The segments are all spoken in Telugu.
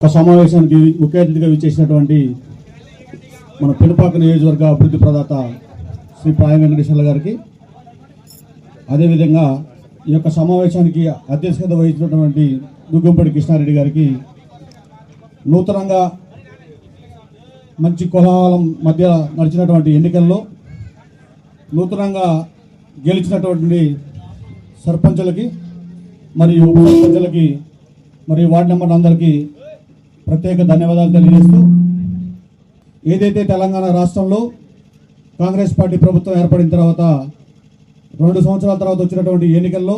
ఒక సమావేశానికి ముఖ్య అతిథిగా విచ్చేసినటువంటి మన పిలుపాక నియోజకవర్గ అభివృద్ధి ప్రదాత శ్రీ ప్రాయ వెంకటేశ్వర్ల గారికి. అదేవిధంగా ఈ యొక్క సమావేశానికి అధ్యక్షత వహించినటువంటి దుగ్గంపడి కృష్ణారెడ్డి గారికి నూతనంగా మంచి కోలాహలం మధ్య నడిచినటువంటి ఎన్నికల్లో నూతనంగా గెలిచినటువంటి సర్పంచులకి మరియు ఉప సర్పంచులకి మరియు వార్డు నెంబర్ అందరికీ ప్రత్యేక ధన్యవాదాలు తెలియజేస్తూ ఏదైతే తెలంగాణ రాష్ట్రంలో కాంగ్రెస్ పార్టీ ప్రభుత్వం ఏర్పడిన తర్వాత రెండు సంవత్సరాల తర్వాత వచ్చినటువంటి ఎన్నికల్లో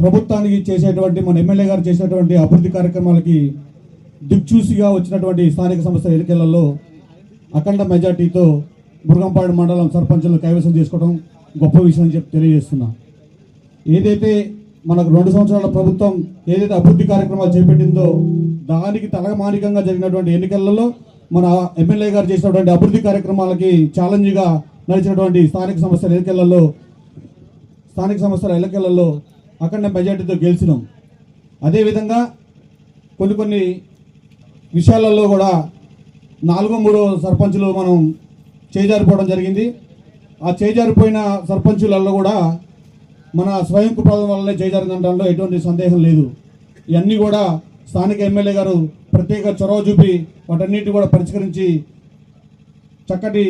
ప్రభుత్వానికి చేసేటువంటి మన ఎమ్మెల్యే గారు చేసినటువంటి అభివృద్ధి కార్యక్రమాలకి దిక్చూసిగా వచ్చినటువంటి స్థానిక సంస్థ ఎన్నికలలో అఖండ మెజార్టీతో మురుగంపాడు మండలం సర్పంచులను కైవసం చేసుకోవడం గొప్ప విషయం అని చెప్పి తెలియజేస్తున్నా. ఏదైతే మనకు రెండు సంవత్సరాల ప్రభుత్వం ఏదైతే అభివృద్ధి కార్యక్రమాలు చేపట్టిందో దానికి తలమానికంగా జరిగినటువంటి ఎన్నికలలో మన ఎమ్మెల్యే గారు చేసినటువంటి అభివృద్ధి కార్యక్రమాలకి ఛాలెంజ్గా నడిచినటువంటి స్థానిక సంస్థల ఎన్నికలలో స్థానిక సంస్థల ఎన్నికలలో అఖండ మెజార్టీతో గెలిచినాం. అదేవిధంగా కొన్ని కొన్ని విషయాలలో కూడా నాలుగో మూడో సర్పంచులు మనం చేజారిపోవడం జరిగింది. ఆ చేజారిపోయిన సర్పంచులలో కూడా మన స్వయం కృపాదం వల్లనే చేజారిందనడంలో ఎటువంటి సందేహం లేదు. ఇవన్నీ కూడా స్థానిక ఎమ్మెల్యే గారు ప్రత్యేక చొరవ చూపి వాటన్నిటి కూడా పరిష్కరించి చక్కటి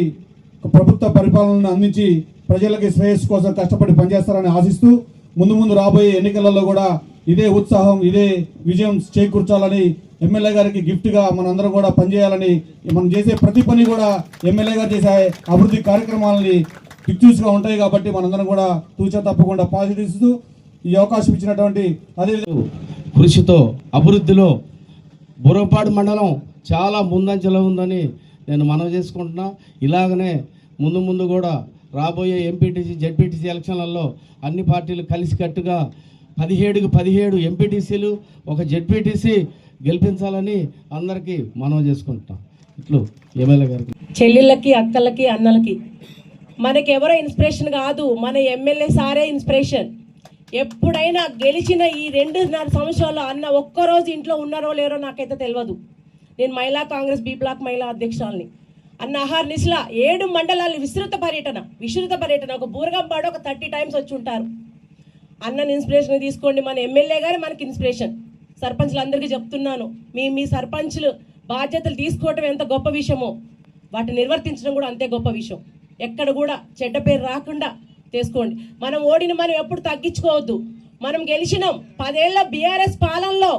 ప్రభుత్వ పరిపాలనను అందించి ప్రజలకి శ్రేయస్సు కోసం కష్టపడి పనిచేస్తారని ఆశిస్తూ ముందు ముందు రాబోయే ఎన్నికలలో కూడా ఇదే ఉత్సాహం ఇదే విజయం చేకూర్చాలని ఎమ్మెల్యే గారికి గిఫ్ట్గా మనందరం కూడా పనిచేయాలని మనం చేసే ప్రతి పని కూడా ఎమ్మెల్యే గారు చేసే అభివృద్ధి కార్యక్రమాలని పిక్చర్స్గా ఉంటాయి కాబట్టి మనందరం కూడా తూచా తప్పకుండా పాజిటివ్ ఇస్తూ ఈ అవకాశం ఇచ్చినటువంటి అదే కృషితో అభివృద్ధిలో బుర్రపాడు మండలం చాలా ముందంజలో ఉందని నేను మనవి చేసుకుంటున్నా. ఇలాగనే ముందు ముందు కూడా రాబోయే ఎంపీటీసీ జెడ్పీటీసీ ఎలక్షన్లలో అన్ని పార్టీలు కలిసికట్టుగా పదిహేడుకి పదిహేడు ఎంపీటీసీలు ఒక జెడ్పీటీసీ గెలిపించాలని అందరికీ మనవి చేసుకుంటున్నాం. ఇట్లు ఎమ్మెల్యే గారికి. చెల్లెళ్ళకి అక్కలకి అన్నలకి. మనకెవరో ఇన్స్పిరేషన్ కాదు మన ఎమ్మెల్యే సారే ఇన్స్పిరేషన్ ఎప్పుడైనా గెలిచిన ఈ రెండున్నర సంవత్సరాలు అన్న ఒక్కరోజు ఇంట్లో ఉన్నారో లేరో నాకైతే తెలియదు నేను మహిళా కాంగ్రెస్ బి బ్లాక్ మహిళా అధ్యక్షురాల్ని. అన్న ఆహార్ నిస్లా ఏడు మండలాలు విస్తృత పర్యటన విస్తృత పర్యటన. ఒక బూరగంపాడు ఒక థర్టీ టైమ్స్ వచ్చి ఉంటారు. అన్నని ఇన్స్పిరేషన్ తీసుకోండి. మన ఎమ్మెల్యే గారు మనకి ఇన్స్పిరేషన్ సర్పంచ్లందరికీ చెప్తున్నాను. మీ మీ సర్పంచ్లు బాధ్యతలు తీసుకోవటం ఎంత గొప్ప విషయమో వాటిని నిర్వర్తించడం కూడా అంతే గొప్ప విషయం. ఎక్కడ కూడా చెడ్డ పేరు రాకుండా తీసుకోండి. మనం ఓడిన మనం ఎప్పుడు తగ్గించుకోవద్దు. మనం గెలిచినాం. పదేళ్ళ బీఆర్ఎస్ పాలనలో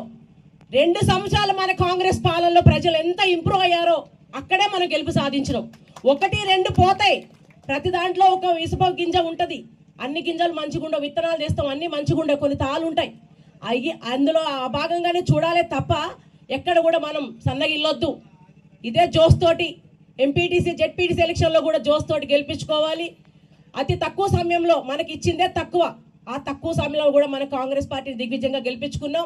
రెండు సంవత్సరాలు మన కాంగ్రెస్ పాలనలో ప్రజలు ఎంత ఇంప్రూవ్ అయ్యారో అక్కడే మనం గెలుపు సాధించినాం. ఒకటి రెండు పోతాయి. ప్రతి దాంట్లో ఒక ఇసుప గింజ ఉంటుంది. అన్ని గింజలు మంచిగుండవు విత్తనాలు చేస్తాం అన్ని మంచిగుండవు కొన్ని తాళ్ళు ఉంటాయి. అవి అందులో ఆ భాగంగానే చూడాలే తప్ప ఎక్కడ కూడా మనం సన్నగిల్లొద్దు. ఇదే జోస్ తోటి ఎంపీటీసీ జెడ్పీటీసీ ఎలక్షన్లో కూడా జోస్ తోటి గెలిపించుకోవాలి. అతి తక్కువ సమయంలో మనకి ఇచ్చిందే తక్కువ. ఆ తక్కువ సమయంలో కూడా మన కాంగ్రెస్ పార్టీని దిగ్విజయంగా గెలిపించుకున్నాం.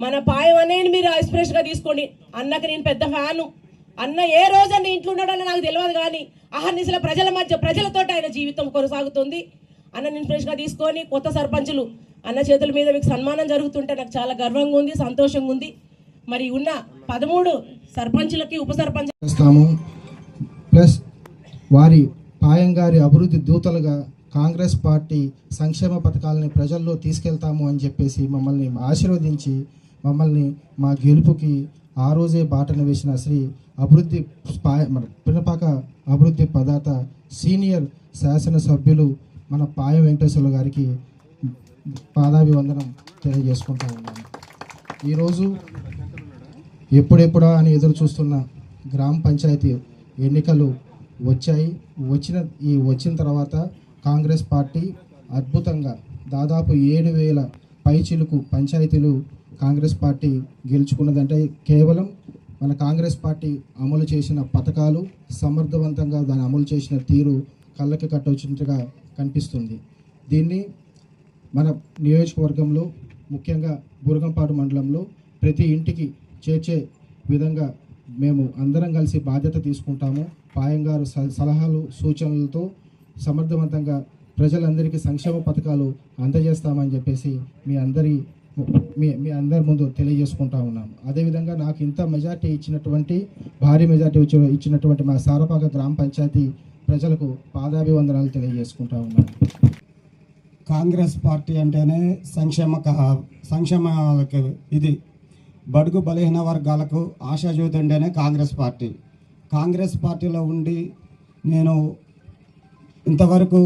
మన పాయం అనేది మీరు ఇన్స్పిరేషన్గా తీసుకోండి. అన్నకి నేను పెద్ద ఫ్యాను. అన్న ఏ రోజన్నా ఇంట్లో ఉన్నాడని నాకు తెలియదు కానీ అహర్నిశల ప్రజల మధ్య ప్రజలతో ఆయన జీవితం కొనసాగుతుంది. అన్న ఇన్స్పిరేషన్గా తీసుకొని కొత్త సర్పంచులు అన్న చేతుల మీద మీకు సన్మానం జరుగుతుంటే నాకు చాలా గర్వంగా ఉంది సంతోషంగా ఉంది. మరి ఉన్న పదమూడు సర్పంచులకి ఉప సర్పంచ్ చేస్తాము ప్లస్ వారి పాయం గారి అభివృద్ధి దూతలుగా కాంగ్రెస్ పార్టీ సంక్షేమ పథకాలని ప్రజల్లో తీసుకెళ్తాము అని చెప్పేసి మమ్మల్ని ఆశీర్వదించి మమ్మల్ని మా గెలుపుకి ఆ రోజే బాటను వేసిన శ్రీ అభివృద్ధి పాయ పినపాక అభివృద్ధి పదాత సీనియర్ శాసనసభ్యులు మన పాయం వెంకటేశ్వర గారికి పాదాభివందనం తెలియజేసుకుంటా ఉన్నాను. ఈరోజు ఎప్పుడెప్పుడా అని ఎదురు చూస్తున్న గ్రామ పంచాయతీ ఎన్నికలు వచ్చాయి. వచ్చిన ఈ వచ్చిన తర్వాత కాంగ్రెస్ పార్టీ అద్భుతంగా దాదాపు ఏడు వేల పైచిలుకు పంచాయతీలు కాంగ్రెస్ పార్టీ గెలుచుకున్నదంటే కేవలం మన కాంగ్రెస్ పార్టీ అమలు చేసిన పథకాలు సమర్థవంతంగా దాన్ని అమలు చేసిన తీరు కళ్ళకి కట్టొచ్చినట్టుగా కనిపిస్తుంది. దీన్ని మన నియోజకవర్గంలో ముఖ్యంగా బురగంపాడు మండలంలో ప్రతి ఇంటికి చేర్చే విధంగా మేము అందరం కలిసి బాధ్యత తీసుకుంటాము. పాయంగారు సలహాలు సూచనలతో సమర్థవంతంగా ప్రజలందరికీ సంక్షేమ పథకాలు అందజేస్తామని చెప్పేసి మీ అందరి మీ మీ అందరి ముందు తెలియజేసుకుంటా ఉన్నాం అదేవిధంగా నాకు ఇంత మెజార్టీ ఇచ్చినటువంటి భారీ మెజార్టీ ఇచ్చినటువంటి మా సారపాక గ్రామ పంచాయతీ ప్రజలకు పాదాభివందనాలు తెలియజేసుకుంటా ఉన్నాను. కాంగ్రెస్ పార్టీ అంటేనే సంక్షేమ క- సంక్షేమ ఇది బడుగు బలహీన వర్గాలకు ఆశాజ్యోతి అంటేనే కాంగ్రెస్ పార్టీ. కాంగ్రెస్ పార్టీలో ఉండి నేను ఇంతవరకు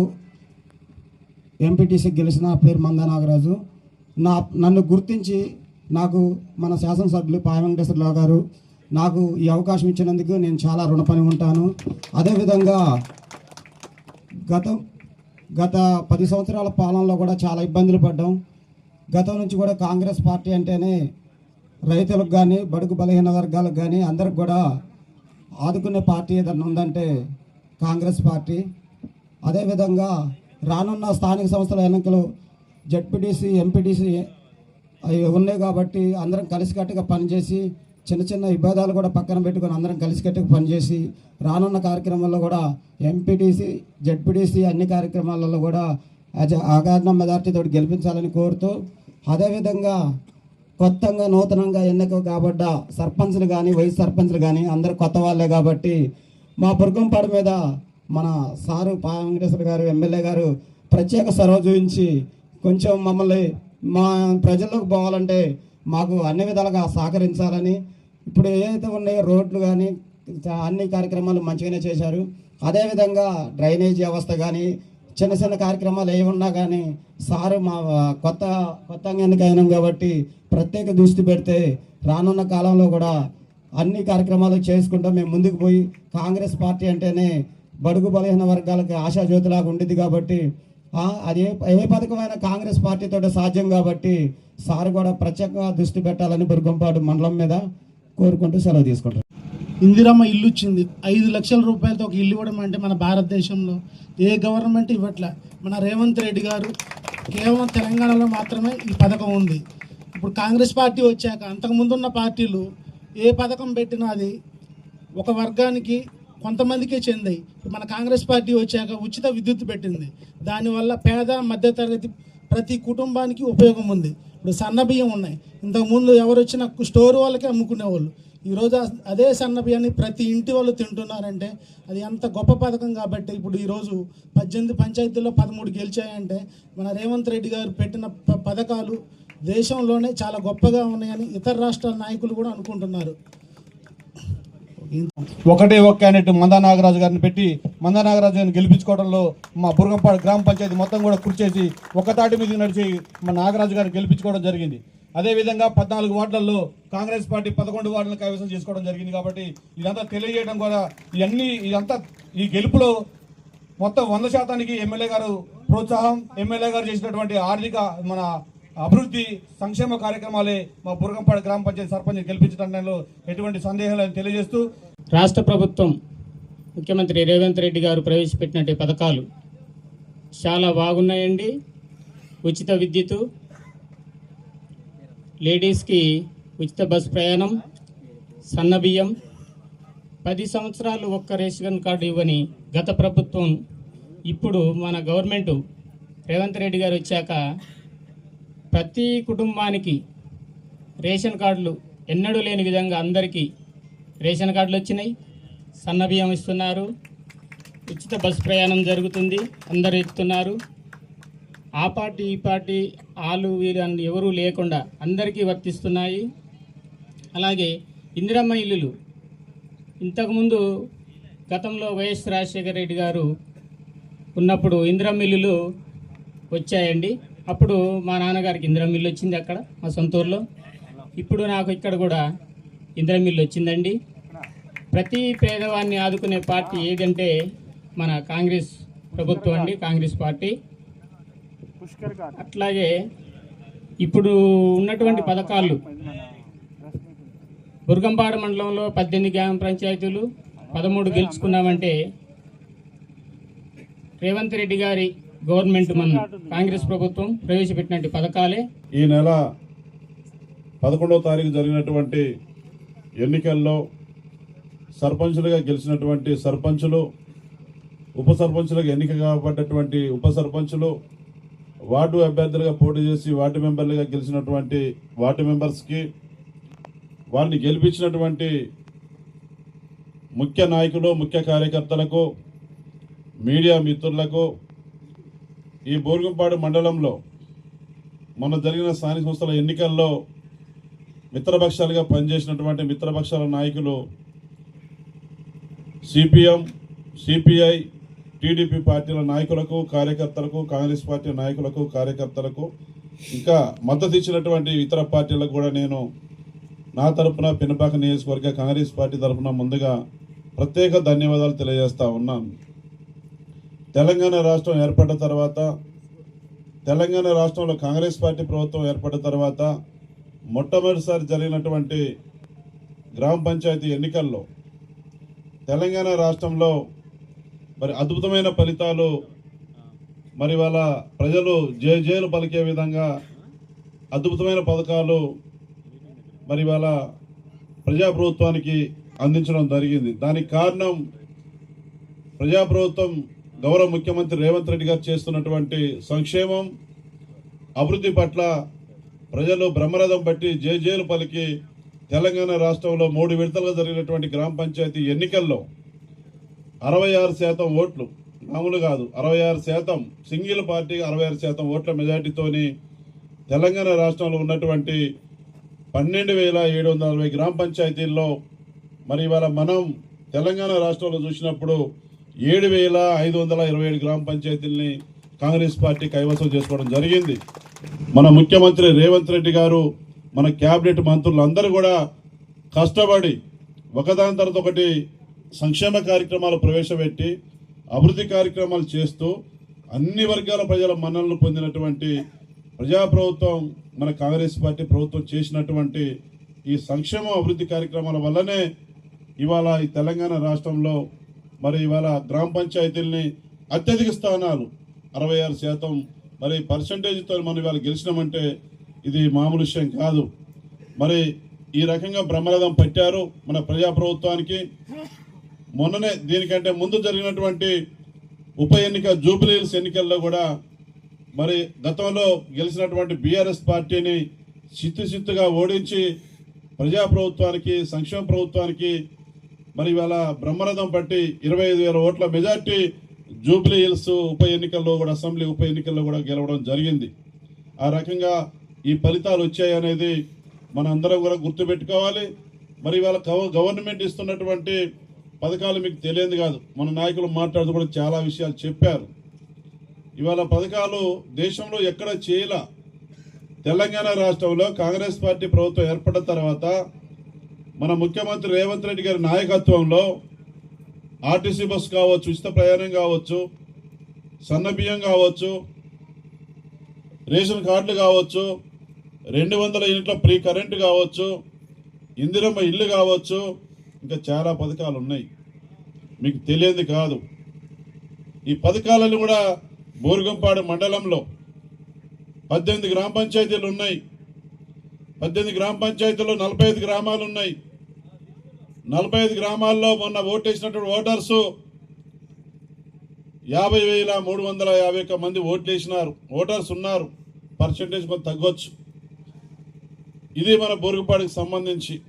ఎంపీటీసీ గెలిచిన పేరు మంద నాగరాజు. నా నన్ను గుర్తించి నాకు మన శాసనసభ్యులు పాయ వెంకటేశ్వరరావు గారు నాకు ఈ అవకాశం ఇచ్చినందుకు నేను చాలా రుణపని ఉంటాను. అదేవిధంగా గతం గత పది సంవత్సరాల పాలనలో కూడా చాలా ఇబ్బందులు పడ్డాం. గతం నుంచి కూడా కాంగ్రెస్ పార్టీ అంటేనే రైతులకు కానీ బడుగు బలహీన వర్గాలకు కానీ అందరికి కూడా ఆదుకునే పార్టీ ఏదన్నా ఉందంటే కాంగ్రెస్ పార్టీ. అదేవిధంగా రానున్న స్థానిక సంస్థల ఎన్నికలు జడ్పీటీసీ ఎంపీటీసీ అవి ఉన్నాయి కాబట్టి అందరం కలిసికట్టుగా పనిచేసి చిన్న చిన్న విభేదాలు కూడా పక్కన పెట్టుకొని అందరం కలిసికట్టుగా పనిచేసి రానున్న కార్యక్రమాల్లో కూడా ఎంపీటీసీ జడ్పీటీసీ అన్ని కార్యక్రమాలలో కూడా అజ- అగాధ మెజార్టీతో గెలిపించాలని కోరుతూ అదేవిధంగా కొత్తగా నూతనంగా ఎన్నిక కాబడ్డ సర్పంచ్లు కానీ వైస్ సర్పంచ్లు కానీ అందరు కొత్త వాళ్ళే కాబట్టి మా బుర్గంపాడు మీద మన సారు పా వెంకటేశ్వర గారు ఎమ్మెల్యే గారు ప్రత్యేక సర్వ చూపించి కొంచెం మమ్మల్ని మా ప్రజల్లోకి పోవాలంటే మాకు అన్ని విధాలుగా సహకరించాలని ఇప్పుడు ఏదైతే ఉన్నాయో రోడ్లు కానీ అన్ని కార్యక్రమాలు మంచిగానే చేశారు. అదేవిధంగా డ్రైనేజ్ వ్యవస్థ కానీ చిన్న చిన్న కార్యక్రమాలు ఏమి ఉన్నా కానీ సారు మా కొత్త కొత్త ఎన్నికైనాం కాబట్టి ప్రత్యేక దృష్టి పెడితే రానున్న కాలంలో కూడా అన్ని కార్యక్రమాలు చేసుకుంటూ మేము ముందుకు పోయి కాంగ్రెస్ పార్టీ అంటేనే బడుగు బలహీన వర్గాలకి ఆశాజ్యోతిలాగా ఉండేది కాబట్టి అది ఏ ఏ పథకమైన కాంగ్రెస్ పార్టీతో సాధ్యం కాబట్టి సారు కూడా ప్రత్యేకంగా దృష్టి పెట్టాలని బుర్గంపాడు మండలం మీద కోరుకుంటూ సెలవు తీసుకుంటారు ఇందిరమ్మ ఇల్లు ఇచ్చింది. ఐదు లక్షల రూపాయలతో ఒక ఇల్లు ఇవ్వడం అంటే మన భారతదేశంలో ఏ గవర్నమెంట్ ఇవ్వట్లే? మన రేవంత్ రెడ్డి గారు కేవలం తెలంగాణలో మాత్రమే ఈ పథకం ఉంది. ఇప్పుడు కాంగ్రెస్ పార్టీ వచ్చాక అంతకుముందు ఉన్న పార్టీలు ఏ పథకం పెట్టినా అది ఒక వర్గానికి కొంతమందికే చెందాయి. మన కాంగ్రెస్ పార్టీ వచ్చాక ఉచిత విద్యుత్ పెట్టింది. దానివల్ల పేద మధ్యతరగతి ప్రతి కుటుంబానికి ఉపయోగం ఉంది. ఇప్పుడు సన్న బియ్యం ఉన్నాయి. ఇంతకుముందు ఎవరు వచ్చినా స్టోర్ వాళ్ళకే అమ్ముకునేవాళ్ళు. ఈరోజు అదే సన్న బియ్యాన్ని ప్రతి ఇంటి వాళ్ళు తింటున్నారంటే అది ఎంత గొప్ప పథకం కాబట్టి ఇప్పుడు ఈరోజు పద్దెనిమిది పంచాయతీల్లో పదమూడు గెలిచాయంటే మన రేవంత్ రెడ్డి గారు పెట్టిన ప- పథకాలు దేశంలోనే చాలా గొప్పగా ఉన్నాయని ఇతర రాష్ట్రాల నాయకులు కూడా అనుకుంటున్నారు. ఒకటే ఒక క్యాండిడేట్ మందా నాగరాజు గారిని పెట్టి మందా నాగరాజు గారిని గెలిపించుకోవడంలో మా బురగంపాడు గ్రామ పంచాయతీ మొత్తం కూడా కృషి చేసి ఒక తాటి మీద నడిచి మా నాగరాజు గారిని గెలిపించుకోవడం జరిగింది. అదేవిధంగా పద్నాలుగు వార్డులలో కాంగ్రెస్ పార్టీ పదకొండు వార్డులను కైవసం చేసుకోవడం జరిగింది కాబట్టి ఇదంతా తెలియజేయడం కూడా ఇవన్నీ ఇదంతా ఈ గెలుపులో మొత్తం వంద శాతానికి ఎమ్మెల్యే గారు ప్రోత్సాహం ఎమ్మెల్యే గారు చేసినటువంటి ఆర్థిక మన అభివృద్ధి సంక్షేమ కార్యక్రమాలే మా బురగంపాడు గ్రామ పంచాయతీ సర్పంచ్ గెలిపించడంలో ఎటువంటి సందేహాలను తెలియజేస్తూ రాష్ట్ర ప్రభుత్వం ముఖ్యమంత్రి రేవంత్ రెడ్డి గారు ప్రవేశపెట్టినటువంటి పథకాలు చాలా బాగున్నాయండి. ఉచిత విద్యుత్ లేడీస్కి ఉచిత బస్ ప్రయాణం సన్న బియ్యం పది సంవత్సరాలు ఒక్క రేషన్ కార్డు ఇవ్వని గత ప్రభుత్వం ఇప్పుడు మన గవర్నమెంట్ రేవంత్ రెడ్డి గారు వచ్చాక ప్రతి కుటుంబానికి రేషన్ కార్డులు ఎన్నడూ లేని విధంగా అందరికీ రేషన్ కార్డులు వచ్చినాయి. సన్న బియ్యం ఇస్తున్నారు. ఉచిత బస్ ప్రయాణం జరుగుతుంది. అందరు ఇస్తున్నారు ఆ పార్టీ ఈ పార్టీ వాళ్ళు వీళ్ళు అని ఎవరూ లేకుండా అందరికీ వర్తిస్తున్నాయి. అలాగే ఇందిరమ్మ ఇల్లులు. ఇంతకుముందు గతంలో వైఎస్ రాజశేఖర రెడ్డి గారు ఉన్నప్పుడు ఇందిరమ్మ ఇల్లులు వచ్చాయండి. అప్పుడు మా నాన్నగారికి ఇందిరమ్మ ఇల్లు వచ్చింది అక్కడ మా సొంత ఊర్లో. ఇప్పుడు నాకు ఇక్కడ కూడా ఇందిరమ్మ ఇల్లు వచ్చిందండి. ప్రతి పేదవాన్ని ఆదుకునే పార్టీ ఏదంటే మన కాంగ్రెస్ ప్రభుత్వం అండి కాంగ్రెస్ పార్టీ. అట్లాగే ఇప్పుడు ఉన్నటువంటి పథకాలు. బుర్గంపాడు మండలంలో పద్దెనిమిది గ్రామ పంచాయతీలు పదమూడు గెలుచుకున్నామంటే రేవంత్ రెడ్డి గారి గవర్నమెంట్ మన కాంగ్రెస్ ప్రభుత్వం ప్రవేశపెట్టినటువంటి పథకాలే. ఈ నెల పదకొండవ తారీఖు జరిగినటువంటి ఎన్నికల్లో సర్పంచులుగా గెలిచినటువంటి సర్పంచులు ఉప సర్పంచులుగా ఎన్నిక కాబడ్డటువంటి ఉప సర్పంచులు వార్డు అభ్యర్థులుగా పోటీ చేసి వార్డు మెంబర్లుగా గెలిచినటువంటి వార్డు మెంబర్స్కి వారిని గెలిపించినటువంటి ముఖ్య నాయకులు ముఖ్య కార్యకర్తలకు మీడియా మిత్రులకు ఈ బోర్గంపాడు మండలంలో మొన్న జరిగిన స్థానిక సంస్థల ఎన్నికల్లో మిత్రపక్షాలుగా పనిచేసినటువంటి మిత్రపక్షాల నాయకులు సిపిఎం సిపిఐ టీడీపీ పార్టీల నాయకులకు కార్యకర్తలకు కాంగ్రెస్ పార్టీ నాయకులకు కార్యకర్తలకు ఇంకా మద్దతు ఇచ్చినటువంటి ఇతర పార్టీలకు కూడా నేను నా తరపున పినపాక నియోజకవర్గ కాంగ్రెస్ పార్టీ తరపున ముందుగా ప్రత్యేక ధన్యవాదాలు తెలియజేస్తా ఉన్నాను. తెలంగాణ రాష్ట్రం ఏర్పడ్డ తర్వాత తెలంగాణ రాష్ట్రంలో కాంగ్రెస్ పార్టీ ప్రభుత్వం ఏర్పడిన తర్వాత మొట్టమొదటిసారి జరిగినటువంటి గ్రామ పంచాయతీ ఎన్నికల్లో తెలంగాణ రాష్ట్రంలో మరి అద్భుతమైన ఫలితాలు మరి వాళ్ళ ప్రజలు జే జేలు పలికే విధంగా అద్భుతమైన పథకాలు మరి వాళ్ళ ప్రజాప్రభుత్వానికి అందించడం జరిగింది. దానికి కారణం ప్రజాప్రభుత్వం గౌరవ ముఖ్యమంత్రి రేవంత్ రెడ్డి గారు చేస్తున్నటువంటి సంక్షేమం అభివృద్ధి పట్ల ప్రజలు బ్రహ్మరథం బట్టి జేజేలు పలికి తెలంగాణ రాష్ట్రంలో మూడు విడతలుగా జరిగినటువంటి గ్రామ పంచాయతీ ఎన్నికల్లో అరవై ఆరు శాతం ఓట్లు మామూలు కాదు. అరవై ఆరు శాతం సింగిల్ పార్టీకి అరవై ఆరు శాతం ఓట్ల మెజార్టీతోని తెలంగాణ రాష్ట్రంలో ఉన్నటువంటి పన్నెండు వేల ఏడు వందల అరవై గ్రామ పంచాయతీల్లో మరి ఇవాళ మనం తెలంగాణ రాష్ట్రంలో చూసినప్పుడు ఏడు వేల ఐదు వందల ఇరవై ఏడు గ్రామ పంచాయతీల్ని కాంగ్రెస్ పార్టీ కైవసం చేసుకోవడం జరిగింది. మన ముఖ్యమంత్రి రేవంత్ రెడ్డి గారు మన క్యాబినెట్ మంత్రులు అందరూ కూడా కష్టపడి ఒకదాని తర్వాత ఒకటి సంక్షేమ కార్యక్రమాలు ప్రవేశపెట్టి అభివృద్ధి కార్యక్రమాలు చేస్తూ అన్ని వర్గాల ప్రజల మన్ననలు పొందినటువంటి ప్రజాప్రభుత్వం మన కాంగ్రెస్ పార్టీ ప్రభుత్వం చేసినటువంటి ఈ సంక్షేమ అభివృద్ధి కార్యక్రమాల వల్లనే ఇవాళ ఈ తెలంగాణ రాష్ట్రంలో మరి ఇవాళ గ్రామ పంచాయతీల్ని అత్యధిక స్థానాలు అరవై ఆరు శాతం. మరి పర్సంటేజ్తో మనం ఇవాళ గెలిచినామంటే ఇది మామూలు విషయం కాదు. మరి ఈ రకంగా బ్రహ్మరథం పట్టారు మన ప్రజాప్రభుత్వానికి. మొన్ననే దీనికంటే ముందు జరిగినటువంటి ఉప ఎన్నిక జూబ్లీహిల్స్ ఎన్నికల్లో కూడా మరి గతంలో గెలిచినటువంటి బీఆర్ఎస్ పార్టీని సిత్తు సిత్తుగా ఓడించి ప్రజాప్రభుత్వానికి సంక్షేమ ప్రభుత్వానికి మరి ఇవాళ బ్రహ్మరథం పట్టి ఇరవై ఐదు వేల ఓట్ల మెజార్టీ జూబ్లీ హిల్స్ ఉప ఎన్నికల్లో కూడా అసెంబ్లీ ఉప ఎన్నికల్లో కూడా గెలవడం జరిగింది. ఆ రకంగా ఈ ఫలితాలు వచ్చాయనేది మన అందరం కూడా గుర్తుపెట్టుకోవాలి. మరి ఇవాళ గవర్నమెంట్ ఇస్తున్నటువంటి పథకాలు మీకు తెలియదు కాదు. మన నాయకులు మాట్లాడుతూ కూడా చాలా విషయాలు చెప్పారు. ఇవాళ పథకాలు దేశంలో ఎక్కడ చేయల? తెలంగాణ రాష్ట్రంలో కాంగ్రెస్ పార్టీ ప్రభుత్వం ఏర్పడిన తర్వాత మన ముఖ్యమంత్రి రేవంత్ రెడ్డి గారి నాయకత్వంలో ఆర్టీసీ బస్ కావచ్చు ఉచిత ప్రయాణం కావచ్చు సన్న బియ్యం కావచ్చు రేషన్ కార్డులు కావచ్చు రెండు వందల యూనిట్ల ప్రీ కరెంటు కావచ్చు ఇందిరమ్మ ఇల్లు కావచ్చు ఇంకా చాలా పథకాలు ఉన్నాయి. మీకు తెలియంది కాదు. ఈ పథకాలను కూడా బోరుగంపాడు మండలంలో పద్దెనిమిది గ్రామ పంచాయతీలు ఉన్నాయి. పద్దెనిమిది గ్రామ పంచాయతీలో నలభై ఐదు గ్రామాలు ఉన్నాయి. నలభై ఐదు గ్రామాల్లో మొన్న ఓటేసినటువంటి ఓటర్సు యాభై వేల మూడు వందల యాభై ఒక్క మంది ఓట్లు వేసినారు ఓటర్స్ ఉన్నారు. పర్సంటేజ్ కొంత తగ్గొచ్చు. ఇది మన బోరుగుపాడికి సంబంధించి.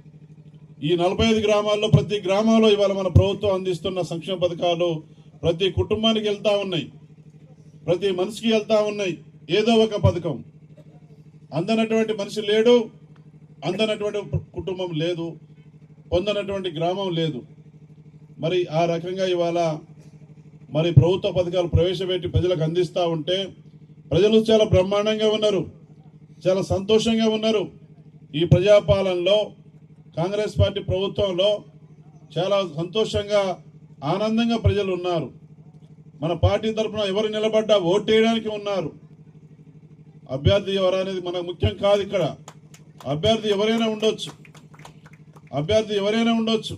ఈ నలభై ఐదు గ్రామాల్లో ప్రతి గ్రామంలో ఇవాళ మన ప్రభుత్వం అందిస్తున్న సంక్షేమ పథకాలు ప్రతి కుటుంబానికి వెళ్తా ఉన్నాయి. ప్రతి మనిషికి వెళ్తా ఉన్నాయి. ఏదో ఒక పథకం. అందనటువంటి మనిషి లేడు అందనటువంటి కుటుంబం లేదు పొందనటువంటి గ్రామం లేదు. మరి ఆ రకంగా ఇవాళ మరి ప్రభుత్వ పథకాలు ప్రవేశపెట్టి ప్రజలకు అందిస్తూ ఉంటే ప్రజలు చాలా బ్రహ్మాండంగా ఉన్నారు చాలా సంతోషంగా ఉన్నారు. ఈ ప్రజాపాలనలో కాంగ్రెస్ పార్టీ ప్రభుత్వంలో చాలా సంతోషంగా ఆనందంగా ప్రజలు ఉన్నారు. మన పార్టీ తరఫున ఎవరు నిలబడ్డా ఓటేయడానికి ఉన్నారు. అభ్యర్థి ఎవరు అనేది మనకు ముఖ్యం కాదు ఇక్కడ. అభ్యర్థి ఎవరైనా ఉండొచ్చు. అభ్యర్థి ఎవరైనా ఉండొచ్చు.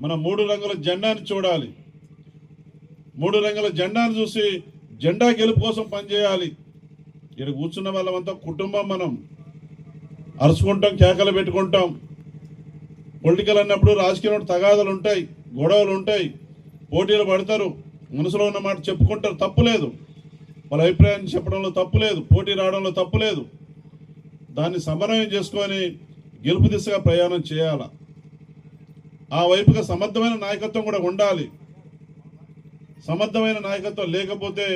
మన మూడు రంగుల జెండాని చూడాలి. మూడు రంగుల జెండాను చూసి జెండా గెలుపు కోసం పనిచేయాలి. ఇక్కడ కూర్చున్న వాళ్ళమంతా కుటుంబం మనం. అరుచుకుంటాం కేకలు పెట్టుకుంటాం. పొలిటికల్ అన్నప్పుడు రాజకీయంలో తగాదలు ఉంటాయి గొడవలు ఉంటాయి పోటీలు పడతారు మనసులో ఉన్న మాట చెప్పుకుంటారు తప్పులేదు వాళ్ళ అభిప్రాయాన్ని చెప్పడంలో తప్పు లేదు పోటీ రావడంలో తప్పు లేదు. దాన్ని సమన్వయం చేసుకొని గెలుపు దిశగా ప్రయాణం చేయాల. ఆ వైపుగా సమర్థమైన నాయకత్వం కూడా ఉండాలి. సమర్థమైన నాయకత్వం లేకపోతే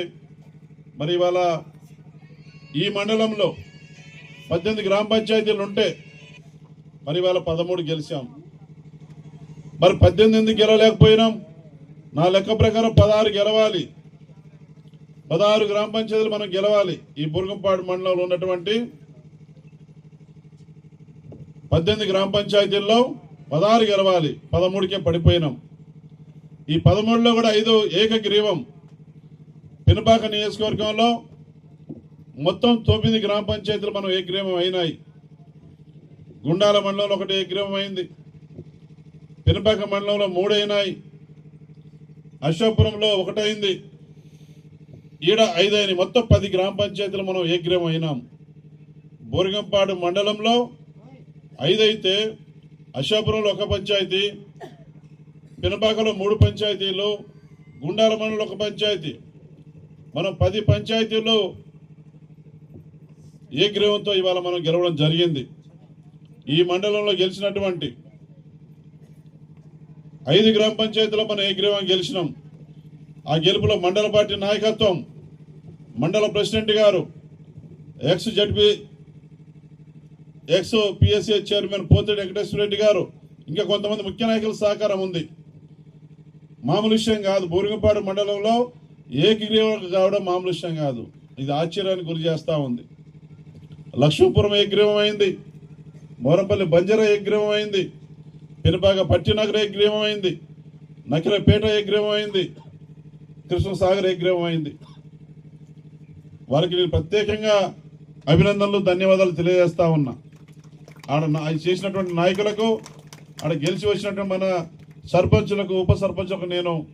మరి ఇవాళ ఈ మండలంలో పద్దెనిమిది గ్రామ పంచాయతీలు ఉంటే మరి వేల పదమూడు గెలిచాం. మరి పద్దెనిమిది ఎందుకు గెలవలేకపోయినాం? నా లెక్క ప్రకారం పదహారు గెలవాలి. పదహారు గ్రామ పంచాయతీలు మనం గెలవాలి. ఈ బుర్గంపాడు మండలంలో ఉన్నటువంటి పద్దెనిమిది గ్రామ పంచాయతీల్లో పదహారు గెలవాలి. పదమూడుకే పడిపోయినాం. ఈ పదమూడులో కూడా ఐదు ఏకగ్రీవం. పినపాక నియోజకవర్గంలో మొత్తం తొమ్మిది గ్రామ పంచాయతీలు మనం ఏకగ్రీవం అయినాయి. గుండాల మండలంలో ఒకటి ఏకగ్రీవం అయింది పినపాక మండలంలో మూడు అయినాయి ఒకటైంది. ఈడ ఐదైన మొత్తం పది గ్రామ పంచాయతీలు మనం ఏకగ్రీవం అయినాం బోరిగంపాడు మండలంలో ఐదు అయితే ఒక పంచాయతీ పెనుపాకలో మూడు పంచాయతీలు గుండాల మండలంలో ఒక పంచాయతీ. మనం పది పంచాయతీలు ఏ గ్రీవంతో ఇవాళ మనం గెలవడం జరిగింది. ఈ మండలంలో గెలిచినటువంటి ఐదు గ్రామ పంచాయతీలో మనం ఏ గ్రీవం గెలిచినాం. ఆ గెలుపులో మండల పార్టీ నాయకత్వం మండల ప్రెసిడెంట్ గారు ex ZP ex PSC chairman Pothireddy Venkateswara Reddy గారు ఇంకా కొంతమంది ముఖ్య నాయకుల సహకారం ఉంది. మామూలు విషయం కాదు. బోరింగపాడు మండలంలో ఏకగ్రీవం కావడం మామూలు విషయం కాదు. ఇది ఆశ్చర్యానికి గురి చేస్తూ ఉంది. లక్ష్మీపురం ఏకగ్రీవం అయింది. మోరంపల్లి బంజర ఏకగ్రీవం అయింది. పెనుపాక పట్టినగర ఏకగ్రీవం అయింది. నకిలపేట ఏకగ్రీవం అయింది. కృష్ణసాగర్ ఏకగ్రీవం అయింది. వారికి నేను ప్రత్యేకంగా అభినందనలు ధన్యవాదాలు తెలియజేస్తా ఉన్నా. ఆడ చేసినటువంటి నాయకులకు ఆడ గెలిచి వచ్చినటువంటి మన సర్పంచులకు ఉప సర్పంచులకు నేను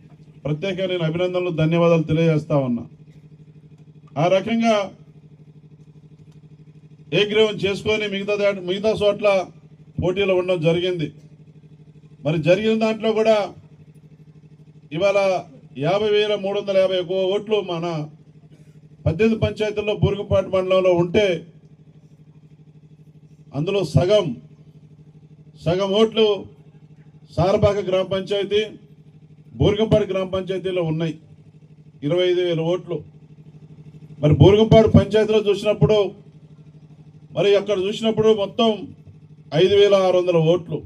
ప్రత్యేకంగా నేను అభినందనలు ధన్యవాదాలు తెలియజేస్తా ఉన్నా. ఆ రకంగా ఏగ్రీవం చేసుకొని మిగతా మిగతా చోట్ల పోటీలో ఉండడం జరిగింది. మరి జరిగిన దాంట్లో కూడా ఇవాళ యాభై వేల మూడు వందల యాభై ఒక్క ఓట్లు మన పద్దెనిమిది పంచాయతీల్లో బూరుగుపాటి మండలంలో ఉంటే అందులో సగం సగం ఓట్లు సారపాక గ్రామ పంచాయతీ బూరుగుపాటి గ్రామ పంచాయతీలో ఉన్నాయి. ఇరవై ఐదు వేల ఓట్లు. మరి బూరుగుపాడు పంచాయతీలో చూసినప్పుడు మరి అక్కడ చూసినప్పుడు మొత్తం ఐదు వేల ఆరు వందల ఓట్లు.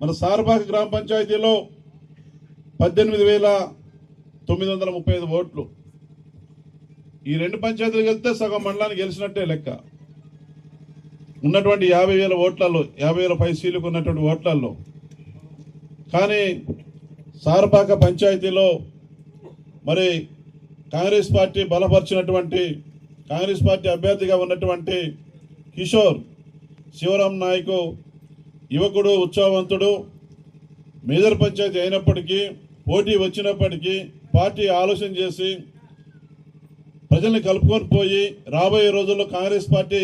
మన సార్బాగ్ గ్రామ పంచాయతీలో పద్దెనిమిది వేల తొమ్మిది వందల ముప్పై ఐదు ఓట్లు. ఈ రెండు పంచాయతీలు వెళ్తే సగం మండలానికి గెలిచినట్టే లెక్క. ఉన్నటువంటి యాభై వేల ఓట్లలో యాభై వేల పై సీలకు ఉన్నటువంటి ఓట్లలో. కానీ సారపాక పంచాయతీలో మరి కాంగ్రెస్ పార్టీ బలపరిచినటువంటి కాంగ్రెస్ పార్టీ అభ్యర్థిగా ఉన్నటువంటి కిషోర్ శివరాం నాయకు యువకుడు ఉత్సాహవంతుడు మేజర్ పంచాయతీ అయినప్పటికీ పోటీ వచ్చినప్పటికీ పార్టీ ఆలోచన చేసి ప్రజల్ని కలుపుకొని పోయి రాబోయే రోజుల్లో కాంగ్రెస్ పార్టీ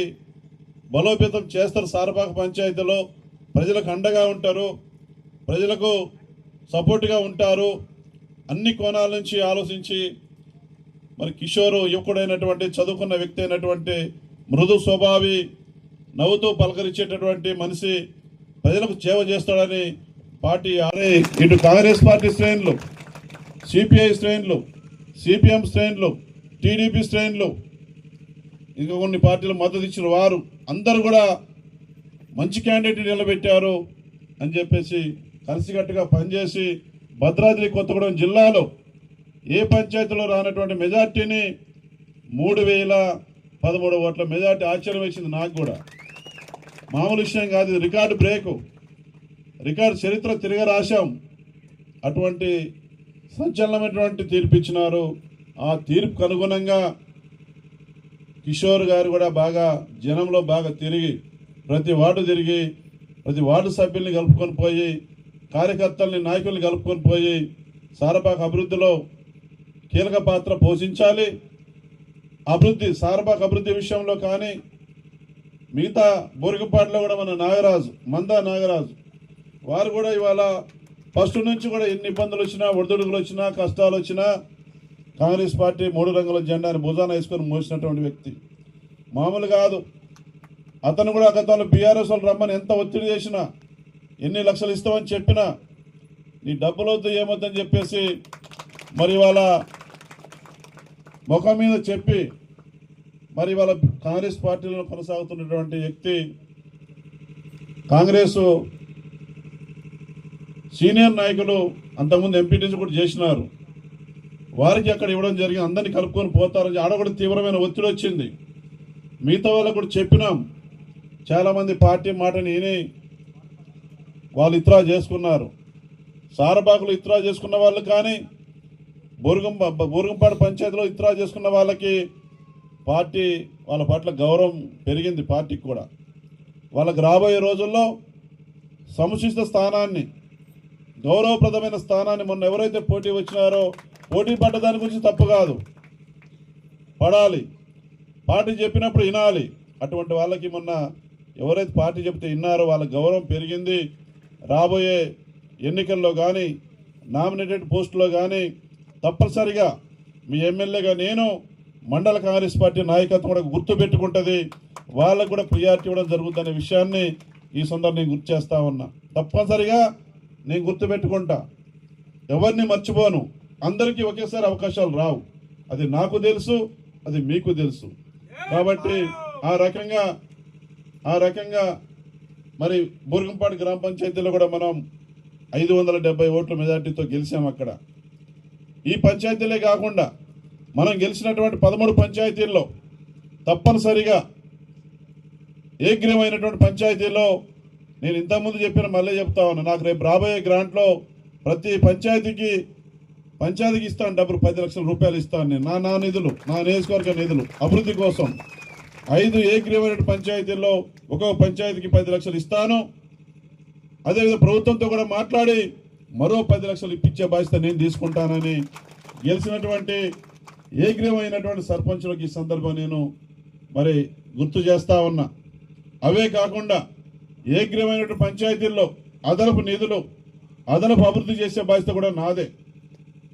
బలోపేతం చేస్తారు సారపాక పంచాయతీలో. ప్రజలకు అండగా ఉంటారు ప్రజలకు సపోర్ట్గా ఉంటారు. అన్ని కోణాల నుంచి ఆలోచించి మరి కిషోరు యువకుడైనటువంటి చదువుకున్న వ్యక్తి అయినటువంటి మృదు స్వభావి నవ్వుతూ పలకరించేటటువంటి మనిషి ప్రజలకు సేవ చేస్తాడని పార్టీ ఆరే ఇటు కాంగ్రెస్ పార్టీ శ్రేణులు సిపిఐ శ్రేణులు సిపిఎం శ్రేణులు టీడీపీ శ్రేణులు ఇంకా కొన్ని పార్టీలు మద్దతు ఇచ్చిన వారు అందరూ కూడా మంచి క్యాండిడేట్ నిలబెట్టారు అని చెప్పేసి కలిసికట్టుగా పనిచేసి భద్రాద్రి కొత్తగూడెం జిల్లాలో ఏ పంచాయతీలో రానటువంటి మెజార్టీని మూడు వేల పదమూడు ఓట్ల మెజార్టీ ఆశ్చర్యం వేసింది నాకు కూడా. మామూలు విషయం కాదు ఇది రికార్డు బ్రేకు. రికార్డు చరిత్ర తిరగ రాశాం. అటువంటి సంచలనమైనటువంటి తీర్పు ఇచ్చినారు. ఆ తీర్పుకు అనుగుణంగా కిషోర్ గారు కూడా బాగా జనంలో బాగా తిరిగి ప్రతి వార్డు తిరిగి ప్రతి వార్డు సభ్యుల్ని కలుపుకొని పోయి కార్యకర్తల్ని నాయకుల్ని కలుపుకొని పోయి సారపాక అభివృద్ధిలో కీలక పాత్ర పోషించాలి. అభివృద్ధి సారపాక అభివృద్ధి విషయంలో కానీ మిగతా బోరికపాటిలో కూడా మన నాగరాజు మందా నాగరాజు వారు కూడా ఇవాళ ఫస్ట్ నుంచి కూడా ఎన్ని ఇబ్బందులు వచ్చినా ఒడిదుడుకులు వచ్చినా కష్టాలు వచ్చినా కాంగ్రెస్ పార్టీ మూడు రంగుల జెండాని భుజాన వేసుకొని మోసినటువంటి వ్యక్తి. మామూలు కాదు. అతను కూడా గతంలో బీఆర్ఎస్ వాళ్ళు రమ్మని ఎంత ఒత్తిడి చేసినా ఎన్ని లక్షలు ఇస్తామని చెప్పినా నీ డబ్బులొద్దు ఏమొద్దని చెప్పేసి మరి వాళ్ళ ముఖం మీద చెప్పి మరి వాళ్ళ కాంగ్రెస్ పార్టీలో కొనసాగుతున్నటువంటి వ్యక్తి కాంగ్రెస్ సీనియర్ నాయకులు అంతకుముందు ఎంపీటీసీ కూడా చేసినారు. వారికి అక్కడ ఇవ్వడం జరిగింది. అందరినీ కలుపుకొని పోతారని ఆడ కూడా తీవ్రమైన ఒత్తిడి వచ్చింది. మిగతా వాళ్ళకు కూడా చెప్పినాం. చాలామంది పార్టీ మాటని విని వాళ్ళు ఇత్రా చేసుకున్నారు. సారబాకులు ఇత్రా చేసుకున్న వాళ్ళు కానీ బోరుగం బోరుగంపాడు పంచాయతీలో ఇత్రా చేసుకున్న వాళ్ళకి పార్టీ వాళ్ళ పట్ల గౌరవం పెరిగింది పార్టీకి కూడా. వాళ్ళకి రాబోయే రోజుల్లో సముచిత స్థానాన్ని గౌరవప్రదమైన స్థానాన్ని మొన్న ఎవరైతే పోటీ వచ్చినారో పోటీ పడ్డ దాని గురించి తప్పు కాదు. పడాలి. పార్టీ చెప్పినప్పుడు వినాలి. అటువంటి వాళ్ళకి మొన్న ఎవరైతే పార్టీ చెప్తే విన్నారో వాళ్ళ గౌరవం పెరిగింది. రాబోయే ఎన్నికల్లో కానీ నామినేటెడ్ పోస్టులో కానీ తప్పనిసరిగా మీ ఎమ్మెల్యేగా నేను మండల కాంగ్రెస్ పార్టీ నాయకత్వం కూడా గుర్తుపెట్టుకుంటుంది. వాళ్ళకు కూడా ప్రియారిటీ ఇవ్వడం జరుగుతుందనే విషయాన్ని ఈ సందర్భం నేను గుర్తు చేస్తా ఉన్నా. తప్పనిసరిగా నేను గుర్తుపెట్టుకుంటా. ఎవరిని మర్చిపోను. అందరికీ ఒకేసారి అవకాశాలు రావు. అది నాకు తెలుసు అది మీకు తెలుసు. కాబట్టి ఆ రకంగా ఆ రకంగా మరి బూర్గంపాడు గ్రామ పంచాయతీలో కూడా మనం ఐదు వందల డెబ్బై ఓట్ల మెజార్టీతో గెలిచాం అక్కడ. ఈ పంచాయతీలే కాకుండా మనం గెలిచినటువంటి పదమూడు పంచాయతీల్లో తప్పనిసరిగా ఏగ్రీవమైనటువంటి పంచాయతీలో నేను ఇంతకుముందు చెప్పిన మళ్ళీ చెప్తా ఉన్నా. నాకు రేపు రాబోయే గ్రాంట్లో ప్రతి పంచాయతీకి పంచాయతీకి ఇస్తాను డబ్బులు పది లక్షల రూపాయలు ఇస్తాను నేను. నా నా నిధులు నా నియోజకవర్గ నిధులు అభివృద్ధి కోసం ఐదు ఏగ్రీవమైన పంచాయతీల్లో ఒక్కొక్క పంచాయతీకి పది లక్షలు ఇస్తాను. అదేవిధంగా ప్రభుత్వంతో కూడా మాట్లాడి మరో పది లక్షలు ఇప్పించే బాధ్యత నేను తీసుకుంటానని గెలిచినటువంటి ఏగ్రీవమైనటువంటి సర్పంచులకు ఈ సందర్భం నేను మరి గుర్తు చేస్తా ఉన్నా. అవే కాకుండా ఏగ్రీవమైనటువంటి పంచాయతీల్లో అదనపు నిధులు అదనపు అభివృద్ధి చేసే బాధ్యత కూడా నాదే.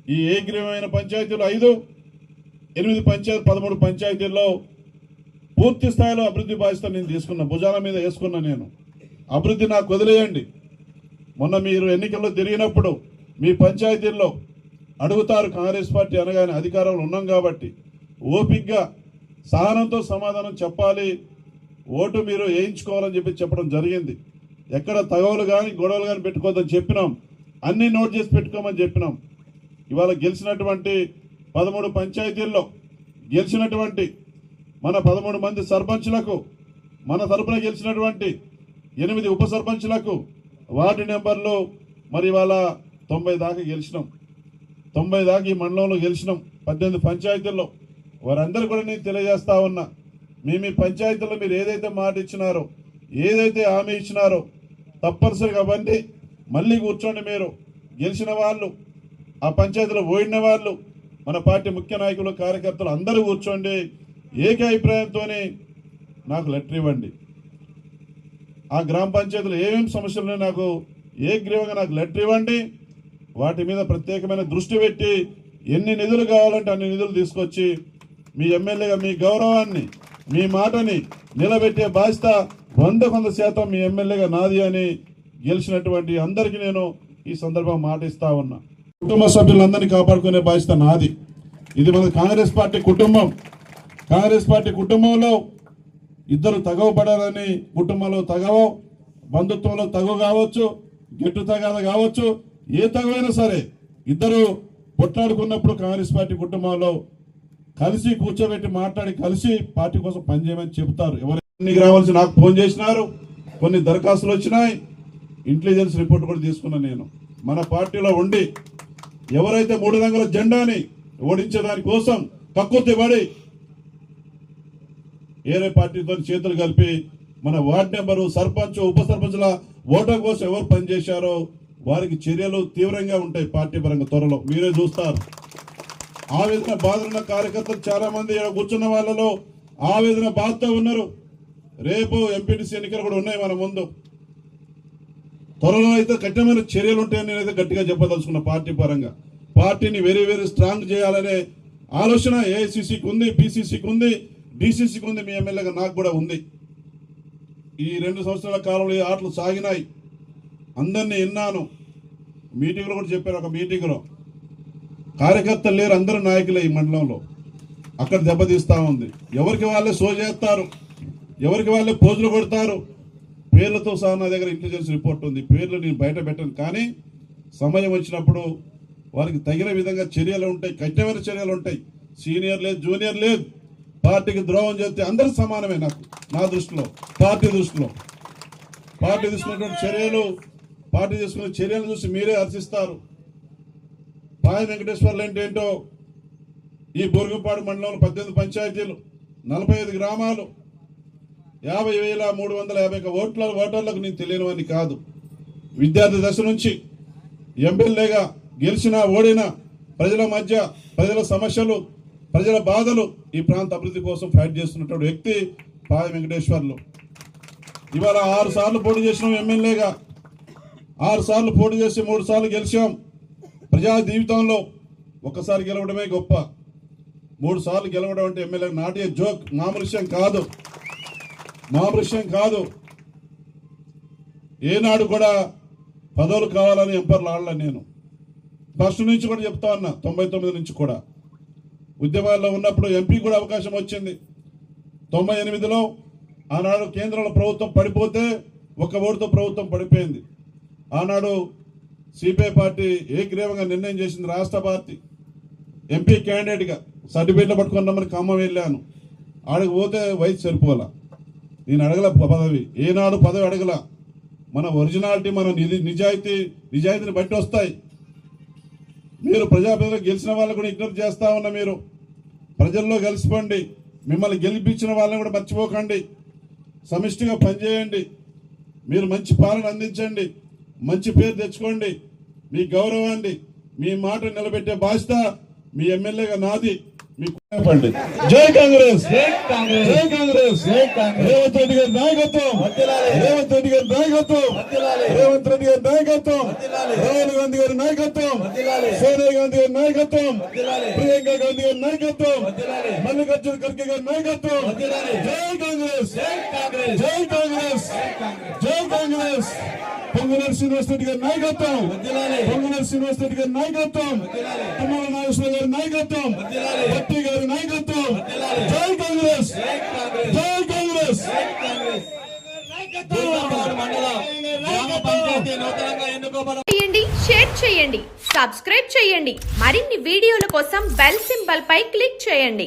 ఈ ఏగ్రీవమైన పంచాయతీలు ఐదు ఎనిమిది పంచాయతీ పదమూడు పంచాయతీల్లో పూర్తి స్థాయిలో అభివృద్ధి బాధ్యత నేను తీసుకున్నా భుజాల మీద వేసుకున్నా నేను. అభివృద్ధి నాకు వదిలేయండి. మొన్న మీరు ఎన్నికల్లో తిరిగినప్పుడు మీ పంచాయతీల్లో అడుగుతారు కాంగ్రెస్ పార్టీ అనగానే అధికారంలో ఉన్నాం కాబట్టి ఓపిక్గా సహనంతో సమాధానం చెప్పాలి. ఓటు మీరు వేయించుకోవాలని చెప్పి చెప్పడం జరిగింది. ఎక్కడ తగవలు కానీ గొడవలు కానీ పెట్టుకోవద్దని చెప్పినాం. అన్నీ నోట్ చేసి పెట్టుకోమని చెప్పినాం. ఇవాళ గెలిచినటువంటి పదమూడు పంచాయతీల్లో గెలిచినటువంటి మన పదమూడు మంది సర్పంచులకు మన తరపున గెలిచినటువంటి ఎనిమిది ఉప సర్పంచులకు వార్డు నెంబర్లు మరి ఇవాళ తొంభై దాకా గెలిచినాం. తొంభై దాకా ఈ మండలంలో గెలిచినాం. పద్దెనిమిది పంచాయతీల్లో. వారందరూ కూడా నేను తెలియజేస్తా ఉన్నా మీ మీ పంచాయతీలో మీరు ఏదైతే మాట ఇచ్చినారో ఏదైతే హామీ ఇచ్చినారో తప్పనిసరిగా అవన్నీ మళ్ళీ కూర్చోండి మీరు. గెలిచిన వాళ్ళు ఆ పంచాయతీలో ఓడిన వాళ్ళు మన పార్టీ ముఖ్య నాయకులు కార్యకర్తలు అందరూ కూర్చోండి. ఏకాభిప్రాయంతో నాకు లెటర్ ఇవ్వండి. ఆ గ్రామ పంచాయతీలో ఏమేమి సమస్యలు ఉన్నాయో నాకు గ్రీవంగా నాకు లెటర్ ఇవ్వండి. వాటి మీద ప్రత్యేకమైన దృష్టి పెట్టి ఎన్ని నిధులు కావాలంటే అన్ని నిధులు తీసుకొచ్చి మీ ఎమ్మెల్యేగా మీ గౌరవాన్ని మీ మాటని నిలబెట్టే బాధ్యత వంద కొంత శాతం మీ ఎమ్మెల్యేగా నాది అని గెలిచినటువంటి అందరికీ నేను ఈ సందర్భంగా మాట ఇస్తా ఉన్నా. కుటుంబ సభ్యులందరినీ కాపాడుకునే బాధ్యత నాది. ఇది మన కాంగ్రెస్ పార్టీ కుటుంబం. కాంగ్రెస్ పార్టీ కుటుంబంలో ఇద్దరు తగవ పడాలని కుటుంబంలో తగవ బంధుత్వంలో తగవ కావచ్చు గెట్టు తగాద కావచ్చు ఏ తగవైనా సరే ఇద్దరు కొట్లాడుకున్నప్పుడు కాంగ్రెస్ పార్టీ కుటుంబంలో కలిసి కూర్చోబెట్టి మాట్లాడి కలిసి పార్టీ కోసం పనిచేయమని చెబుతారు. ఎవరైనా రావాల్సి నాకు ఫోన్ చేసినారు కొన్ని దరఖాస్తులు వచ్చినాయి. ఇంటెలిజెన్స్ రిపోర్ట్ కూడా తీసుకున్నాను నేను. మన పార్టీలో ఉండి ఎవరైతే మూడు రంగుల జెండాని ఓడించడాని కోసం కక్కుర్తి పడి వేరే పార్టీతో చేతులు కలిపి మన వార్డు నెంబరు సర్పంచ్ ఉప సర్పంచ్ల ఓటర్ కోసం ఎవరు పనిచేశారో వారికి చర్యలు తీవ్రంగా ఉంటాయి పార్టీ పరంగా త్వరలో. మీరే చూస్తారు. ఆవేదన బాధలున్న కార్యకర్తలు చాలా మంది కూర్చున్న వాళ్ళలో ఆవేదన బాధతో ఉన్నారు. రేపు ఎంపీటీసీ ఎన్నికలు కూడా ఉన్నాయి మన ముందు. త్వరలో అయితే కఠినమైన చర్యలు ఉంటాయని నేనైతే గట్టిగా చెప్పదలుచుకున్న పార్టీ పరంగా. పార్టీని వెరీ వెరీ స్ట్రాంగ్ చేయాలనే ఆలోచన ఏఐసిసికి ఉంది పిసిసికి ఉంది డిసిసికి ఉంది మీ ఎమ్మెల్యేగా నాకు కూడా ఉంది. ఈ రెండు సంవత్సరాల కాలంలో ఈ ఆటలు సాగినాయి. అందరినీ విన్నాను. మీటింగ్లో కూడా చెప్పారు ఒక మీటింగ్లో. కార్యకర్తలు లేరు అందరూ నాయకులే ఈ మండలంలో. అక్కడ దెబ్బతీస్తా ఉంది. ఎవరికి వాళ్ళే సో చేస్తారు? ఎవరికి వాళ్ళే పోజులు కొడతారు? పేర్లతో సహా నా దగ్గర ఇంటెలిజెన్స్ రిపోర్ట్ ఉంది. పేర్లు నేను బయట పెట్టను. కానీ సమయం వచ్చినప్పుడు వారికి తగిన విధంగా చర్యలు ఉంటాయి. కఠినమైన చర్యలు ఉంటాయి. సీనియర్ లేదు జూనియర్ లేదు. పార్టీకి ద్రోహం చేస్తే అందరూ సమానమే నాకు నా దృష్టిలో పార్టీ దృష్టిలో. పార్టీ తీసుకున్నటువంటి చర్యలు పార్టీ చేసుకునే చర్యలు చూసి మీరే హర్షిస్తారు. పాయ వెంకటేశ్వర్లు ఏంటేంటో ఏంటో? ఈ బొరుగుపాడు మండలంలో పద్దెనిమిది పంచాయతీలు నలభై ఐదు గ్రామాలు యాభై వేల మూడు వందల యాభై ఒక ఓట్ల ఓటర్లకు నేను తెలియనివని కాదు. విద్యార్థి దశ నుంచి ఎమ్మెల్యేగా గెలిచినా ఓడినా ప్రజల మధ్య ప్రజల సమస్యలు ప్రజల బాధలు ఈ ప్రాంత అభివృద్ధి కోసం ఫైట్ చేస్తున్నటువంటి వ్యక్తి పాయ వెంకటేశ్వర్లు. ఇవాళ ఆరు సార్లు పోటీ చేసిన ఎమ్మెల్యేగా ఆరు సార్లు పోటీ చేసి మూడు సార్లు గెలిచాం. ప్రజా జీవితంలో ఒక్కసారి గెలవడమే గొప్ప. మూడు సార్లు గెలవడం అంటే ఎమ్మెల్యే నాటే జోక్. మామూలు విషయం కాదు. మామూలు విషయం కాదు. ఏనాడు కూడా పదవులు కావాలని ఎంపర్లు ఆడలే నేను. ఫస్ట్ నుంచి కూడా చెప్తా ఉన్నా తొంభై తొమ్మిది నుంచి కూడా. ఉద్యమాల్లో ఉన్నప్పుడు ఎంపీ కూడా అవకాశం వచ్చింది. తొంభై ఎనిమిదిలో ఆనాడు కేంద్రంలో ప్రభుత్వం పడిపోతే ఒక్క ఓటుతో ప్రభుత్వం పడిపోయింది. ఆనాడు సిపిఐ పార్టీ ఏకగ్రీవంగా నిర్ణయం చేసింది రాష్ట్ర పార్టీ. ఎంపీ క్యాండిడేట్గా సర్టిఫికేట్లు పట్టుకున్నామని ఖమ్మం వెళ్ళాను. ఆడికి పోతే వయసు సరిపోలా. నేను అడగల పదవి. ఏనాడు పదవి అడగల. మన ఒరిజినాలిటీ మన నిధి నిజాయితీ నిజాయితీని బట్టి వస్తాయి. మీరు ప్రజాప్రతినిధులు గెలిచిన వాళ్ళని కూడా ఇగ్నోర్ చేస్తా ఉన్న మీరు. ప్రజల్లో కలిసిపోండి. మిమ్మల్ని గెలిపించిన వాళ్ళని కూడా మర్చిపోకండి. సమిష్టిగా పనిచేయండి. మీరు మంచి పాలన అందించండి. మంచి పేరు తెచ్చుకోండి. మీ గౌరవాన్ని మీ మాట నిలబెట్టే బాధ్యత మీ ఎమ్మెల్యేగా నాది. చెప్పండి జై కాంగ్రెస్. జై కాంగ్రెస్. రేవంత్ రెడ్డి గారి నాయకత్వం. రేవంత్ రెడ్డి గారి నాయకత్వం. రేవంత్ రెడ్డి గారి నాయకత్వం. రాహుల్ గాంధీ గారి నాయకత్వం. సోనియా గాంధీ గారి నాయకత్వం. ప్రియాంక గాంధీ గారి నాయకత్వం. మల్లికార్జున ఖర్గే గారి నాయకత్వం. జై కాంగ్రెస్. జై కాంగ్రెస్. జై కాంగ్రెస్. పొంగునర్ శ్రీనివాస్ రెడ్డి గారి నాయకత్వం. పొంగునర్ శ్రీనివాస్ రెడ్డి గారి నాయకత్వం. తుమ్మల నాగేశ్వర గారి నాయకత్వం. భట్టి గారి నాయకత్వం జై కాంగ్రెస్. జై కాంగ్రెస్. చేయండి షేర్ చేయండి సబ్స్క్రైబ్ చేయండి. మరిన్ని వీడియోల కోసం బెల్ సింబల్ పై క్లిక్ చేయండి.